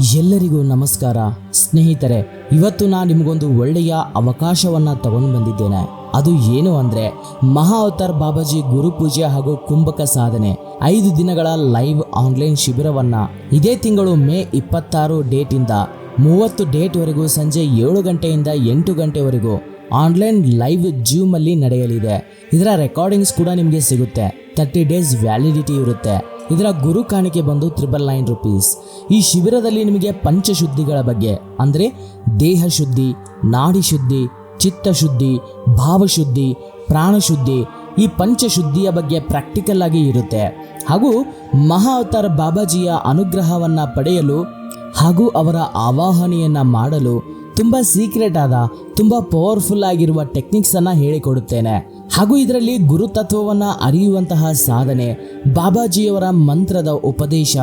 ಎಲ್ಲರಿಗೂ ನಮಸ್ಕಾರ. ಸ್ನೇಹಿತರೆ, ಇವತ್ತು ನಾನು ನಿಮಗೊಂದು ಒಳ್ಳೆಯ ಅವಕಾಶವನ್ನ ತಗೊಂಡು ಬಂದಿದ್ದೇನೆ. ಅದು ಏನು ಅಂದ್ರೆ, ಮಹಾ ಅವತಾರ್ ಬಾಬಾಜಿ ಗುರುಪೂಜೆ ಹಾಗೂ ಕುಂಭಕ ಸಾಧನೆ. ಐದು ದಿನಗಳ ಲೈವ್ ಆನ್ಲೈನ್ ಶಿಬಿರವನ್ನ ಇದೇ ತಿಂಗಳು ಮೇ ಇಪ್ಪತ್ತಾರು ಡೇಟಿಂದ ಮೂವತ್ತು ಡೇಟ್ವರೆಗೂ ಸಂಜೆ ಏಳು ಗಂಟೆಯಿಂದ ಎಂಟು ಗಂಟೆವರೆಗೂ ಆನ್ಲೈನ್ ಲೈವ್ ಜೂಮ್ ಅಲ್ಲಿ ನಡೆಯಲಿದೆ. ಇದರ ರೆಕಾರ್ಡಿಂಗ್ಸ್ ಕೂಡ ನಿಮಗೆ ಸಿಗುತ್ತೆ. ತರ್ಟಿ ಡೇಸ್ ವ್ಯಾಲಿಡಿಟಿ ಇರುತ್ತೆ. ಇದರ ಗುರು ಕಾಣಿಕೆ ಬಂದು ತ್ರಿಬಲ್ ನೈನ್ ರುಪೀಸ್ ಈ ಶಿಬಿರದಲ್ಲಿ ನಿಮಗೆ ಪಂಚಶುದ್ಧಿಗಳ ಬಗ್ಗೆ, ಅಂದರೆ ದೇಹ ಶುದ್ಧಿ, ನಾಡಿ ಶುದ್ಧಿ ಚಿತ್ತಶುದ್ಧಿ ಭಾವಶುದ್ಧಿ ಪ್ರಾಣಶುದ್ಧಿ ಈ ಪಂಚಶುದ್ಧಿಯ ಬಗ್ಗೆ ಪ್ರಾಕ್ಟಿಕಲ್ ಆಗಿ ಇರುತ್ತೆ. ಹಾಗೂ ಮಹಾ ಅವತಾರ ಬಾಬಾಜಿಯ ಅನುಗ್ರಹವನ್ನು ಪಡೆಯಲು ಹಾಗೂ ಅವರ ಆವಾಹನೆಯನ್ನು ಮಾಡಲು ತುಂಬ ಸೀಕ್ರೆಟ್ ಆದ, ತುಂಬ ಪವರ್ಫುಲ್ ಆಗಿರುವ ಟೆಕ್ನಿಕ್ಸನ್ನು ಹೇಳಿಕೊಡುತ್ತೇನೆ. ಹಾಗೂ ಇದರಲ್ಲಿ ಗುರುತತ್ವವನ್ನು ಅರಿಯುವಂತಹ ಸಾಧನೆ ಬಾಬಾಜಿಯವರ ಮಂತ್ರದ ಉಪದೇಶ,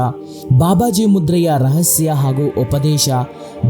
ಬಾಬಾಜಿ ಮುದ್ರೆಯ ರಹಸ್ಯ ಹಾಗೂ ಉಪದೇಶ,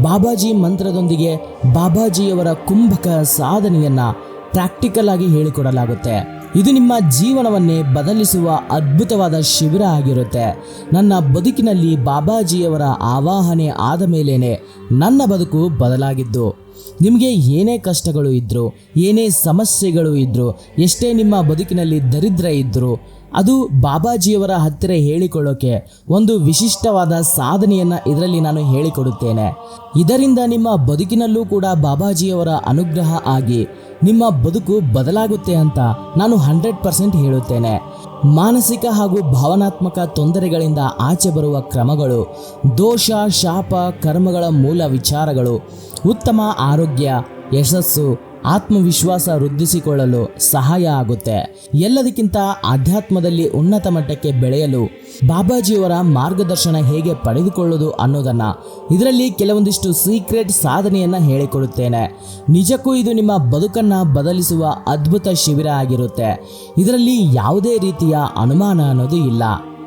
ಬಾಬಾಜಿ ಮಂತ್ರದೊಂದಿಗೆ ಬಾಬಾಜಿಯವರ ಕುಂಭಕ ಸಾಧನೆಯನ್ನು ಪ್ರಾಕ್ಟಿಕಲ್ ಆಗಿ ಹೇಳಿಕೊಡಲಾಗುತ್ತೆ. ಇದು ನಿಮ್ಮ ಜೀವನವನ್ನೇ ಬದಲಿಸುವ ಅದ್ಭುತವಾದ ಶಿಬಿರ ಆಗಿರುತ್ತೆ. ನನ್ನ ಬದುಕಿನಲ್ಲಿ ಬಾಬಾಜಿಯವರ ಆವಾಹನೆ ಆದ ಮೇಲೇನೆ ನನ್ನ ಬದುಕು ಬದಲಾಗಿದ್ದು ನಿಮಗೆ ಏನೇ ಕಷ್ಟಗಳು ಇದ್ದರೂ ಏನೇ ಸಮಸ್ಯೆಗಳು ಇದ್ದರೂ ಎಷ್ಟೇ ನಿಮ್ಮ ಬದುಕಿನಲ್ಲಿ ದರಿದ್ರ ಇದ್ದರೂ ಅದು ಬಾಬಾಜಿಯವರ ಹತ್ತಿರ ಹೇಳಿಕೊಳ್ಳೋಕೆ ಒಂದು ವಿಶಿಷ್ಟವಾದ ಸಾಧನೆಯನ್ನು ಇದರಲ್ಲಿ ನಾನು ಹೇಳಿಕೊಡುತ್ತೇನೆ. ಇದರಿಂದ ನಿಮ್ಮ ಬದುಕಿನಲ್ಲೂ ಕೂಡ ಬಾಬಾಜಿಯವರ ಅನುಗ್ರಹ ಆಗಿ ನಿಮ್ಮ ಬದುಕು ಬದಲಾಗುತ್ತೆ ಅಂತ ನಾನು ಹಂಡ್ರೆಡ್ ಪರ್ಸೆಂಟ್ ಹೇಳುತ್ತೇನೆ. ಮಾನಸಿಕ ಹಾಗೂ ಭಾವನಾತ್ಮಕ ತೊಂದರೆಗಳಿಂದ ಆಚೆ ಬರುವ ಕ್ರಮಗಳು, ದೋಷ, ಶಾಪ, ಕರ್ಮಗಳ ಮೂಲ ವಿಚಾರಗಳು, ಉತ್ತಮ ಆರೋಗ್ಯ, ಯಶಸ್ಸು ಆತ್ಮವಿಶ್ವಾಸ ವೃದ್ಧಿಸಿಕೊಳ್ಳಲು ಸಹಾಯ ಆಗುತ್ತೆ. ಎಲ್ಲದಕ್ಕಿಂತ ಆಧ್ಯಾತ್ಮದಲ್ಲಿ ಉನ್ನತ ಮಟ್ಟಕ್ಕೆ ಬೆಳೆಯಲು ಬಾಬಾಜಿಯವರ ಮಾರ್ಗದರ್ಶನ ಹೇಗೆ ಪಡೆದುಕೊಳ್ಳೋದು ಅನ್ನೋದನ್ನ ಇದರಲ್ಲಿ ಕೆಲವೊಂದಿಷ್ಟು ಸೀಕ್ರೆಟ್ ಸಾಧನೆಯನ್ನು ಹೇಳಿಕೊಡುತ್ತೇನೆ. ನಿಜಕ್ಕೂ ಇದು ನಿಮ್ಮ ಬದುಕನ್ನ ಬದಲಿಸುವ ಅದ್ಭುತ ಶಿಬಿರ ಆಗಿರುತ್ತೆ. ಇದರಲ್ಲಿ ಯಾವುದೇ ರೀತಿಯ ಅನುಮಾನ ಅನ್ನೋದು ಇಲ್ಲ.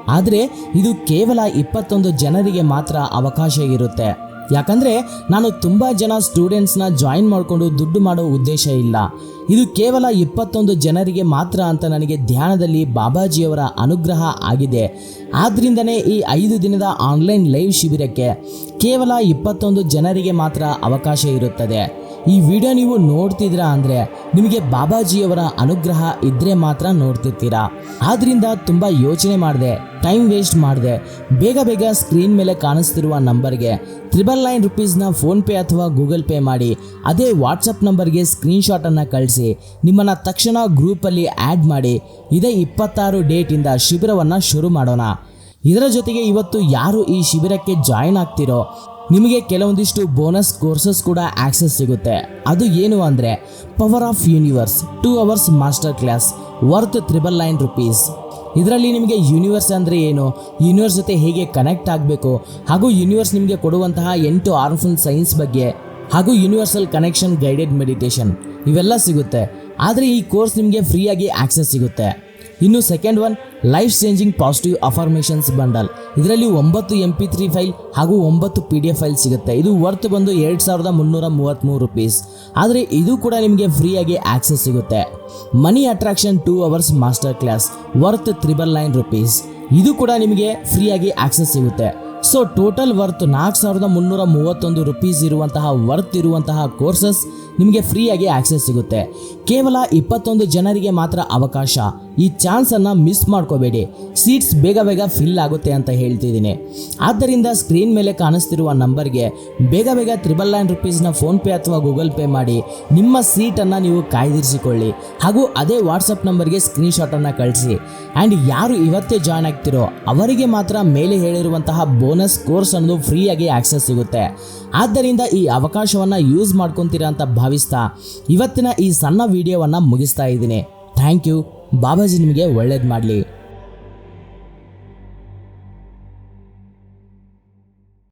ಆದರೆ ಇದು ಕೇವಲ ಇಪ್ಪತ್ತೊಂದು ಜನರಿಗೆ ಮಾತ್ರ ಅವಕಾಶ ಇರುತ್ತೆ. ಯಾಕಂದ್ರೆ ನಾನು ತುಂಬ ಜನ ಸ್ಟೂಡೆಂಟ್ಸ್ನ ಜಾಯಿನ್ ಮಾಡಿಕೊಂಡು ದುಡ್ಡು ಮಾಡೋ ಉದ್ದೇಶ ಇಲ್ಲ. ಇದು ಕೇವಲ ಇಪ್ಪತ್ತೊಂದು ಜನರಿಗೆ ಮಾತ್ರ ಅಂತ ನನಗೆ ಧ್ಯಾನದಲ್ಲಿ ಬಾಬಾಜಿಯವರ ಅನುಗ್ರಹ ಆಗಿದೆ. ಆದ್ರಿಂದನೇ ಈ ಐದು ದಿನದ ಆನ್ಲೈನ್ ಲೈವ್ ಶಿಬಿರಕ್ಕೆ ಕೇವಲ ಇಪ್ಪತ್ತೊಂದು ಜನರಿಗೆ ಮಾತ್ರ ಅವಕಾಶ ಇರುತ್ತದೆ. ಈ ವಿಡಿಯೋ ನೀವು ನೋಡ್ತಿದ್ದೀರಾ ಅಂದರೆ ನಿಮಗೆ ಬಾಬಾಜಿಯವರ ಅನುಗ್ರಹ ಇದ್ರೆ ಮಾತ್ರ ನೋಡ್ತಿರ್ತೀರಾ. ಆದ್ರಿಂದ ತುಂಬ ಯೋಚನೆ ಮಾಡಿದೆ ಟೈಮ್ ವೇಸ್ಟ್ ಮಾಡಿದೆ, ಬೇಗ ಬೇಗ ಸ್ಕ್ರೀನ್ ಮೇಲೆ ಕಾಣಿಸ್ತಿರುವ ನಂಬರ್ಗೆ ತ್ರಿಬಲ್ ನೈನ್ ರುಪೀಸ್ನ ಫೋನ್ಪೇ ಅಥವಾ ಗೂಗಲ್ ಪೇ ಮಾಡಿ, ಅದೇ ವಾಟ್ಸಪ್ ನಂಬರ್ಗೆ ಸ್ಕ್ರೀನ್ಶಾಟನ್ನು ಕಳಿಸಿ, ನಿಮ್ಮನ್ನು ತಕ್ಷಣ ಗ್ರೂಪಲ್ಲಿ ಆ್ಯಡ್ ಮಾಡಿ, ಇದೇ ಇಪ್ಪತ್ತಾರು ಡೇಟಿಂದ ಶಿಬಿರವನ್ನು ಶುರು ಮಾಡೋಣ. ಇದರ ಜೊತೆಗೆ ಇವತ್ತು ಯಾರು ಈ ಶಿಬಿರಕ್ಕೆ ಜಾಯಿನ್ ಆಗ್ತಿರೋ ನಿಮಗೆ ಕೆಲವೊಂದಿಷ್ಟು ಬೋನಸ್ ಕೋರ್ಸಸ್ ಕೂಡ ಆಕ್ಸೆಸ್ ಸಿಗುತ್ತೆ. ಅದು ಏನು ಅಂದರೆ power of universe two hours master class worth triple nine rupees ಇದರಲ್ಲಿ ನಿಮಗೆ ಯೂನಿವರ್ಸ್ ಅಂದರೆ ಏನು ಯೂನಿವರ್ಸ್ ಜೊತೆ ಹೇಗೆ ಕನೆಕ್ಟ್ ಆಗಬೇಕು, ಹಾಗೂ ಯೂನಿವರ್ಸ್ ನಿಮಗೆ ಕೊಡುವಂತಹ ಎಂಟು ಆರ್ಮ್ಫುಲ್ ಸೈನ್ಸ್ ಬಗ್ಗೆ, ಹಾಗೂ ಯೂನಿವರ್ಸಲ್ ಕನೆಕ್ಷನ್ ಗೈಡೆಡ್ ಮೆಡಿಟೇಷನ್ ಇವೆಲ್ಲ ಸಿಗುತ್ತೆ. ಆದರೆ ಈ ಕೋರ್ಸ್ ನಿಮಗೆ ಫ್ರೀಯಾಗಿ ಆಕ್ಸೆಸ್ ಸಿಗುತ್ತೆ. ಇನ್ನು second one life changing positive affirmations bundle ಇದರಲ್ಲಿ ಒಂಬತ್ತು ಎಂ ಪಿ ತ್ರೀ ಫೈಲ್ ಹಾಗೂ ಒಂಬತ್ತು ಪಿ ಡಿ ಎಫ್ ಫೈಲ್ ಸಿಗುತ್ತೆ. ಇದು ವರ್ತ್ ಬಂದು ಎರಡು ಸಾವಿರದ ಮುನ್ನೂರ ಮೂವತ್ತ್ಮೂರು ರುಪೀಸ್ ಆದರೆ ಇದು ಕೂಡ ನಿಮಗೆ ಫ್ರೀಯಾಗಿ ಆಕ್ಸೆಸ್ ಸಿಗುತ್ತೆ. Money attraction two hours master class worth triple nine rupees ಇದು ಕೂಡ ನಿಮಗೆ ಫ್ರೀಯಾಗಿ ಆಕ್ಸೆಸ್ ಸಿಗುತ್ತೆ. ಸೊ ಟೋಟಲ್ ವರ್ತ್ ನಾಲ್ಕು ಸಾವಿರದ ಮುನ್ನೂರ ಮೂವತ್ತೊಂದು ರುಪೀಸ್ ಇರುವಂತಹ ವರ್ತ್ ಇರುವಂತಹ ಕೋರ್ಸಸ್ ನಿಮಗೆ ಫ್ರೀಯಾಗಿ ಆಕ್ಸೆಸ್ ಸಿಗುತ್ತೆ. ಕೇವಲ ಇಪ್ಪತ್ತೊಂದು ಜನರಿಗೆ ಮಾತ್ರ ಅವಕಾಶ. ಈ ಚಾನ್ಸನ್ನು ಮಿಸ್ ಮಾಡ್ಕೋಬೇಡಿ. ಸೀಟ್ಸ್ ಬೇಗ ಬೇಗ ಫಿಲ್ ಆಗುತ್ತೆ ಅಂತ ಹೇಳ್ತಿದ್ದೀನಿ. ಆದ್ದರಿಂದ ಸ್ಕ್ರೀನ್ ಮೇಲೆ ಕಾಣಿಸ್ತಿರುವ ನಂಬರ್ಗೆ ಬೇಗ ಬೇಗ ತ್ರಿಬಲ್ ನೈನ್ ರುಪೀಸ್ನ ಫೋನ್ಪೇ ಅಥವಾ ಗೂಗಲ್ ಪೇ ಮಾಡಿ. ನಿಮ್ಮ ಸೀಟನ್ನು ನೀವು ಕಾಯ್ದಿರಿಸಿಕೊಳ್ಳಿ. ಹಾಗೂ ಅದೇ ವಾಟ್ಸಪ್ ನಂಬರ್ಗೆ ಸ್ಕ್ರೀನ್ಶಾಟನ್ನು ಕಳಿಸಿ. ಆ್ಯಂಡ್ ಯಾರು ಇವತ್ತೇ ಜಾಯ್ನ್ ಆಗ್ತಿರೋ ಅವರಿಗೆ ಮಾತ್ರ ಮೇಲೆ ಹೇಳಿರುವಂತಹ ಬೋನಸ್ ಕೋರ್ಸ್ ಅನ್ನೋದು ಫ್ರೀಯಾಗಿ ಆಕ್ಸೆಸ್ ಸಿಗುತ್ತೆ. ಆದ್ದರಿಂದ ಈ ಅವಕಾಶವನ್ನು ಯೂಸ್ ಮಾಡ್ಕೊತೀರಾ ಅಂತ ಭಾವಿಸ್ತಾ ಇವತ್ತಿನ ಈ ಸಣ್ಣ ವಿಡಿಯೋವನ್ನು ಮುಗಿಸ್ತಾ ಇದ್ದೀನಿ. ಥ್ಯಾಂಕ್ ಯು ಬಾಬಾಜಿ ನಿಮಗೆ ಒಳ್ಳೇದು ಮಾಡಲಿ.